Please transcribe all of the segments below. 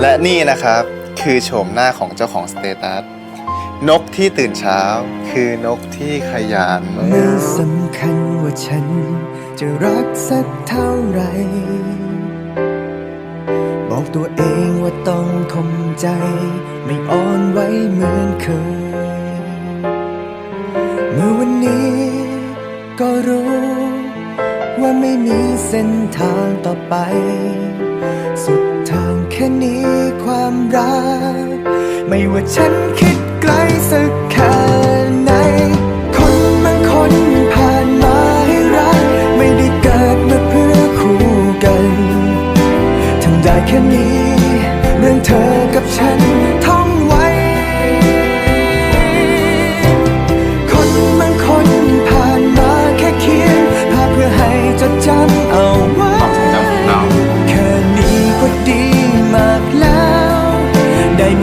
และนี่นะครับคือโฉมหน้าของเจ้าของสเตตัส นกที่ตื่นเช้า คือนกที่ขยันไม่สำคัญว่าฉัน จะรักสักเท่าไหร่บอกตัวเองว่าต้องทมใจ ไม่อ่อนไหวเหมือนเคย เมื่อวันนี้ก็รู้ ว่าไม่มีเส้นทางต่อไป สุดทางแค่นี้ความรัก ไม่ว่าฉันคิดไกลสักแค่ไหน คนบางคนผ่านมาให้รัก ไม่ได้เกิดมาเพื่อคู่กัน ทำได้แค่นี้ เรื่องเธอกับฉัน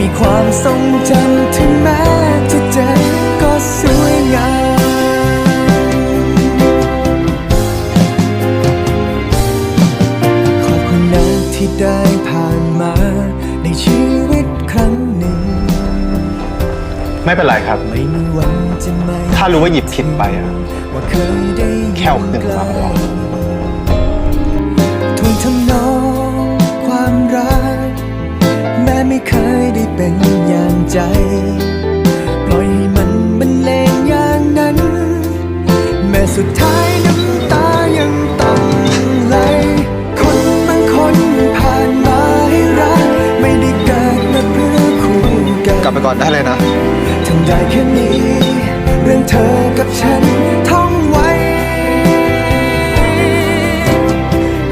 มีความทรงจำถึงแม้จะเจ็บก็สวยงามขอบคุณนะที่ได้ผ่านมาในชีวิตครั้งหนึ่ง ไม่เป็นไรครับ ไม่มีวันจะไม่ถ้ารู้ว่าหยิบผิดไปอะ ว่าเคยได้ยินแค่เอาขึ้นมาก็พอท ไปก่อนได้เลยนะทำได้แค่นี้ เรื่องเธอกับฉันท่องไว้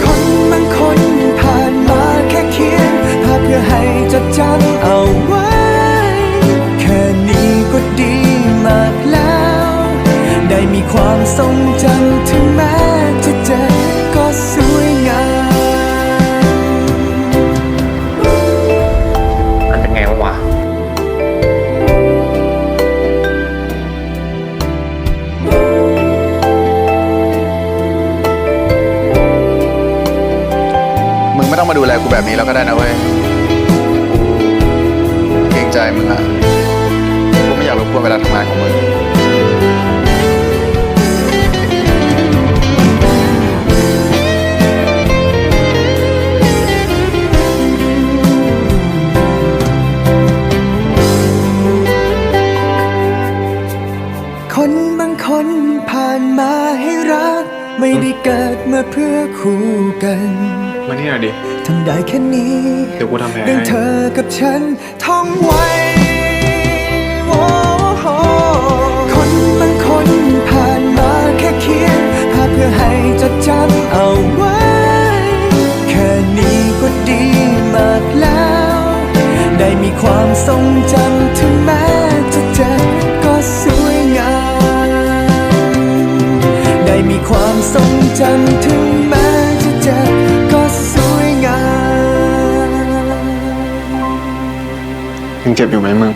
คนบางคนผ่านมาแค่เขียนภาพเพื่อให้จดจำเอาไว้ แค่นี้ก็ดีมากแล้ว ได้มีความทรงจำถึง ไม่ต้องมาดูแลกูแบบนี้แล้วก็ได้นะเว้ยเกรงใจมึงอะกูไม่อยากรบกวนเวลาทำงานของมึงคนบางคนผ่านมาให้รัก ไม่ได้เกิดมาเพื่อคู่กัน มานี่หน่อยดิ ทำได้แค่นี้เดี๋ยวกูทำแผลเรื่องให้เธอกับฉันท่องไว้โอ้โหคนบางคนผ่านมาแค่เขียนภาพเพื่อให้จดจำเอาไว้ แค่นี้ก็ดีมากแล้ว ได้มีความทรงจำ ความทรงจำถึงแม้จะเจ็บก็สวยงามยังเจ็บอยู่ไหมมึง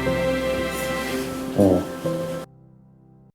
โอ้